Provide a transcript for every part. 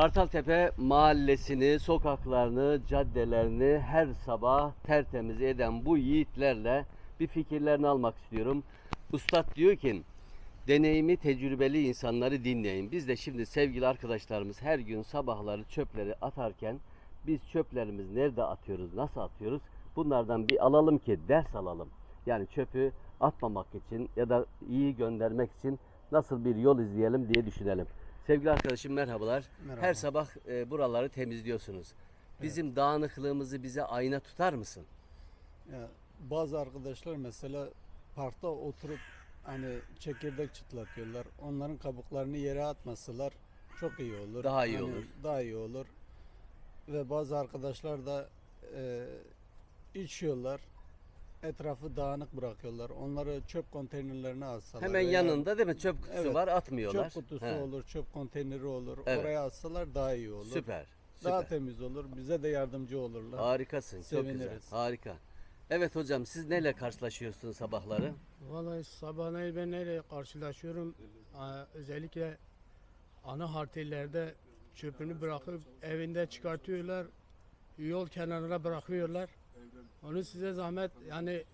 Kartaltepe mahallesini, sokaklarını, caddelerini her sabah tertemiz eden bu yiğitlerle bir fikirlerini almak istiyorum. Ustad diyor ki deneyimi tecrübeli insanları dinleyin. Biz de şimdi sevgili arkadaşlarımız her gün sabahları çöpleri atarken biz çöplerimizi nerede atıyoruz, nasıl atıyoruz? Bunlardan bir alalım ki ders alalım. Yani çöpü atmamak için ya da iyi göndermek için nasıl bir yol izleyelim diye düşünelim. Sevgili arkadaşım merhabalar. Merhaba. Her sabah e, buraları temizliyorsunuz. Bizim dağınıklığımızı bize ayna tutar mısın? Ya, bazı arkadaşlar mesela parkta oturup hani çekirdek çıtlatıyorlar. Onların kabuklarını yere atmasalar çok iyi olur. Daha iyi Hani olur. Daha iyi olur. Ve bazı arkadaşlar da e, içiyorlar. Etrafı dağınık bırakıyorlar. Onları çöp konteynerlerine atsalar. Hemen veya yanında değil mi? Çöp kutusu Evet. var atmıyorlar. Çöp kutusu He, olur, çöp konteyneri olur. Evet. Oraya atsalar daha iyi olur. Süper. Daha Süper. temiz olur. Bize de yardımcı olurlar. Harikasın. Çok güzel. Seviniriz. Harika. Evet hocam siz neyle karşılaşıyorsunuz sabahları? Vallahi sabahleyin ben neyle karşılaşıyorum? Özellikle ana hartillerde çöpünü bırakıp evinde çıkartıyorlar. Yol kenarına bırakıyorlar. Onu size zahmet yani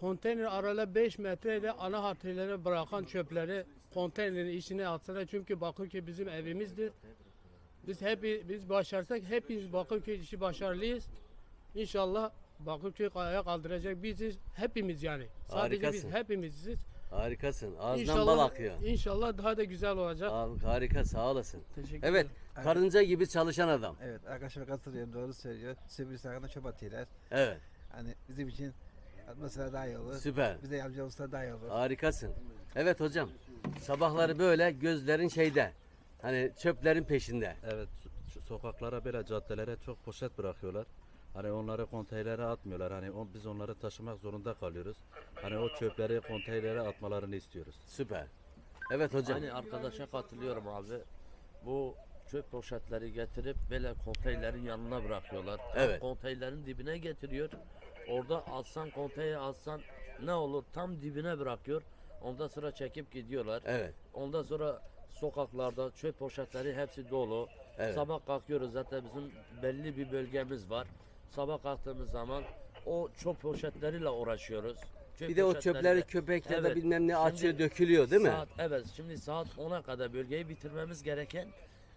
konteyner arada 5 metreyle ana hartillere bırakan çöpleri konteynerin içine atsalar çünkü Bakırköy bizim evimizdir. Biz hep biz başarsak hepimiz Bakırköy işi başarılıyız. İnşallah Bakırköy ayağa kaldıracak biziz. Hepimiz yani. Sadece Harikasın. biz hepimiziz. Harikasın. Ağzından İnşallah, bal akıyor. İnşallah daha da güzel olacak. Abi, harika sağ olasın. Teşekkür Evet ederim. karınca gibi çalışan adam. Evet arkadaşlar katılıyorum doğru söylüyor. Sivri hakkında çöp atıyorlar. Evet Hani bizim için atmasalar daha iyi olur. süper. Bize yardımcı olsa daha iyi olur. Harikasın. Evet hocam. Sabahları böyle gözlerin şeyde. Hani çöplerin peşinde. Evet, so- sokaklara böyle caddelere çok poşet bırakıyorlar. Hani onları konteynere atmıyorlar. Hani on, biz onları taşımak zorunda kalıyoruz. Hani o çöpleri konteynere atmalarını istiyoruz. Süper. Evet hocam. Aynı arkadaşa katılıyorum abi. Bu çöp poşetleri getirip böyle konteynerin yanına bırakıyorlar. Evet. Konteynerin dibine getiriyor. Orada atsan konteyner atsan ne olur tam dibine bırakıyor. Ondan sonra çekip gidiyorlar. Evet. Ondan sonra sokaklarda çöp poşetleri hepsi dolu. Evet. Sabah kalkıyoruz zaten bizim belli bir bölgemiz var. Sabah kalktığımız zaman o çöp poşetleriyle uğraşıyoruz. Çöp Bir de o çöpleri köpek ya da Evet. bilmem ne Şimdi açıyor dökülüyor değil mi? Saat, evet şimdi saat 10'a kadar bölgeyi bitirmemiz gereken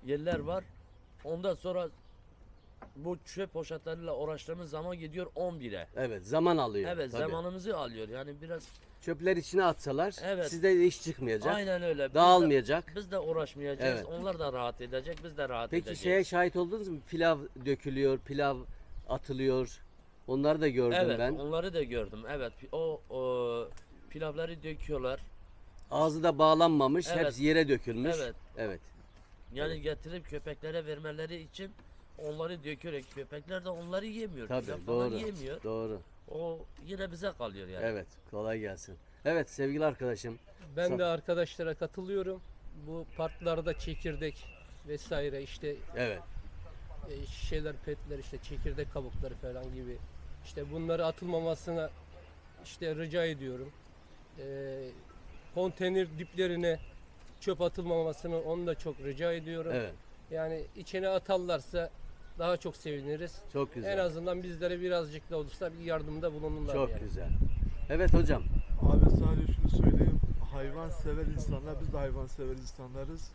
yerler var. Ondan sonra bu çöp poşetleriyle uğraştığımız zaman gidiyor 11'e. Evet zaman alıyor. Evet tabii. zamanımızı alıyor. Yani biraz Çöpler içine atsalar Evet. sizde de iş çıkmayacak. aynen öyle. Biz de- Dağılmayacak. Biz de uğraşmayacağız. Evet. Onlar da rahat edecek. Biz de rahat Peki edeceğiz. şeye şahit oldunuz mu? Pilav dökülüyor, pilav atılıyor. Onları da gördüm evet, ben. onları da gördüm. Evet, o, o pilavları döküyorlar. Ağzı da bağlanmamış, Evet. hepsi yere dökülmüş. Evet. Evet. Yani getirip köpeklere vermeleri için onları döküyor. Köpekler de onları yemiyor. Tabii Pilav doğru. yemiyor. Doğru. O yine bize kalıyor yani. Evet. Kolay gelsin. Evet sevgili arkadaşım. Ben Sağ- de arkadaşlara katılıyorum. Bu parklarda çekirdek vesaire işte Evet. E, şeyler petler işte çekirdek kabukları falan gibi işte bunları atılmamasına işte rica ediyorum. E, konteyner diplerine çöp atılmamasını onu da çok rica ediyorum. Evet. Yani içine atarlarsa daha çok seviniriz. Çok güzel. En azından bizlere birazcık da olursa bir yardımda bulunurlar Çok yani. güzel. Evet hocam. Abi sadece şunu söyleyeyim. Hayvan sever insanlar, biz de hayvan sever insanlarız.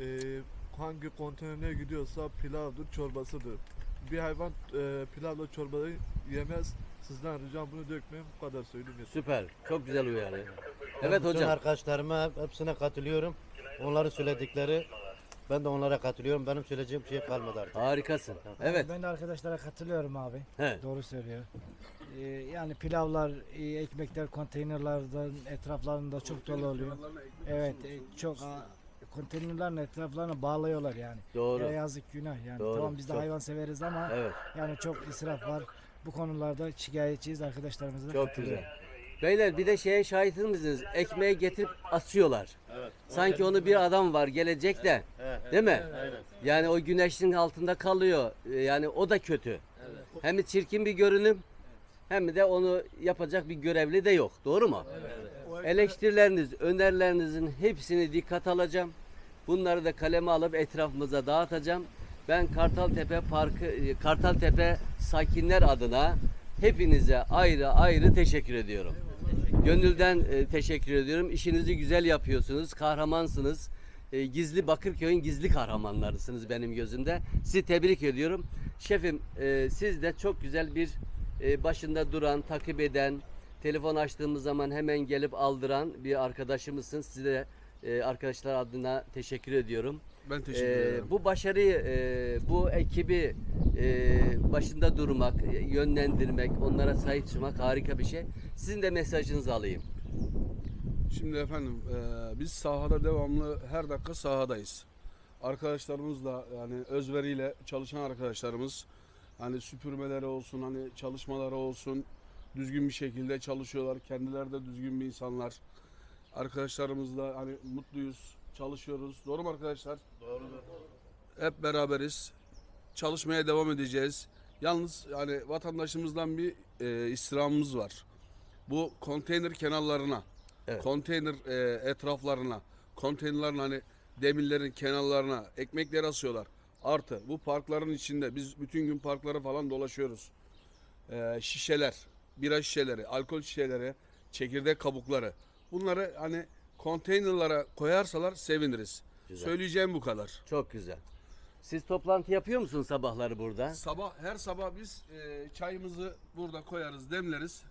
Ee, hangi konteynere gidiyorsa pilavdır, çorbasıdır. Bir hayvan e, pilavla çorbayı yemez. Sizden ricam bunu dökmeyin. Bu kadar söyleyeyim yeter. Süper. Çok güzel uyarı. Evet bütün hocam. arkadaşlarıma hep- hepsine katılıyorum. Onların söyledikleri ben de onlara katılıyorum. Benim söyleyeceğim bir şey kalmadı artık. Harikasın. Evet. Ben de arkadaşlara katılıyorum abi. He. Doğru söylüyor. Ee, yani pilavlar, e, ekmekler konteynerlerden etraflarında çok dolu oluyor. Evet, e, çok a, konteynerlerin etraflarına bağlıyorlar yani. Doğru. Ya yazık günah yani. Doğru, Tamam biz de çok- hayvan severiz ama Evet. yani çok israf var. Bu konularda şikayetçiyiz arkadaşlarımıza da Çok güzel. Beyler bir de şeye şahit misiniz? Ekmeği getirip asıyorlar. Sanki onu bir adam var gelecek de. Değil mi? Yani o güneşin altında kalıyor. Ee, Yani o da kötü. Hem de çirkin bir görünüm hem de onu yapacak bir görevli de yok. Doğru mu? Eleştirileriniz, önerilerinizin hepsini dikkat alacağım. Bunları da kaleme alıp etrafımıza dağıtacağım. Ben Kartaltepe Parkı, e, Kartaltepe sakinler adına hepinize ayrı ayrı teşekkür ediyorum. Gönülden e, teşekkür ediyorum. İşinizi güzel yapıyorsunuz, kahramansınız. E, gizli Bakırköy'ün gizli kahramanlarısınız benim gözümde. Sizi tebrik ediyorum. Şefim siz de çok güzel bir başında duran, takip eden, telefon açtığımız zaman hemen gelip aldıran bir arkadaşımızsınız. Size de e, arkadaşlar adına teşekkür ediyorum. Ben teşekkür Ee, ederim. bu başarıyı, e, bu ekibi e, başında durmak, e, yönlendirmek, onlara sahip çıkmak harika bir şey. Sizin de mesajınızı alayım. Şimdi efendim e, biz sahada devamlı her dakika sahadayız. Arkadaşlarımızla yani özveriyle çalışan arkadaşlarımız hani süpürmeleri olsun hani çalışmaları olsun düzgün bir şekilde çalışıyorlar. Kendileri de düzgün bir insanlar. Arkadaşlarımızla hani mutluyuz, çalışıyoruz. Doğru mu arkadaşlar? Doğru. Hep beraberiz. Çalışmaya devam edeceğiz. Yalnız hani vatandaşımızdan bir e, istirhamımız var. Bu konteyner kenarlarına Evet. konteyner e, etraflarına, konteynerlerin hani demirlerin kenarlarına ekmekleri asıyorlar. Artı bu parkların içinde biz bütün gün parklara falan dolaşıyoruz. E, şişeler, bira şişeleri, alkol şişeleri, çekirdek kabukları. Bunları hani konteynerlara koyarsalar seviniriz. Güzel. Söyleyeceğim bu kadar. Çok güzel. Siz toplantı yapıyor musunuz sabahları burada? Sabah her sabah biz e, çayımızı burada koyarız, demleriz,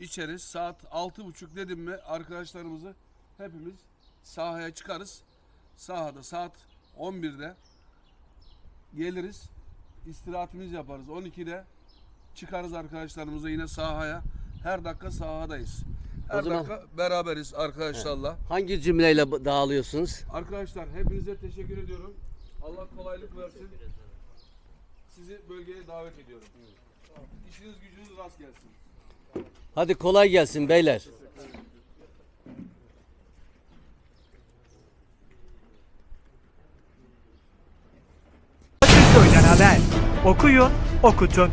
içeriz. Saat altı buçuk dedim mi arkadaşlarımızı hepimiz sahaya çıkarız. Sahada saat 11'de geliriz, istirahatimizi yaparız. 12'de çıkarız arkadaşlarımızı yine sahaya. Her dakika sahadayız. Her O zaman- dakika beraberiz arkadaşlarla. Hangi cümleyle b- dağılıyorsunuz? Arkadaşlar hepinize teşekkür ediyorum. Allah kolaylık versin. Sizi bölgeye davet ediyorum. İşiniz gücünüz rast gelsin. Hadi kolay gelsin beyler. Haber. Okuyun, okutun.